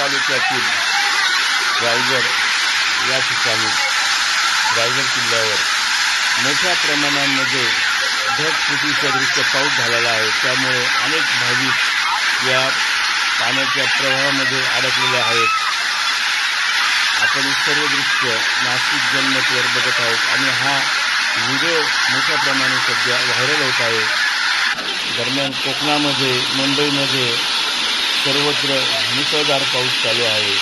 तालुक्यातील रायगड या ठिकाणी रायगड किल्ल्यावर मोठ्या प्रमाणामध्ये ढगफुटी सदृश्य पाऊस झालेला आहे. त्यामुळे अनेक भाविक या पाण्याच्या प्रवाहामध्ये अडकलेले आहेत. आपण सर्व दृश्य नाशिक जनमतवर बघत आहोत आणि हा व्हिडिओ मोठ्या प्रमाणे सध्या व्हायरल होत आहे. दरम्यान कोकणामध्ये मुंबईमध्ये सर्वत्र मुसळधार पाऊस चालू आहे.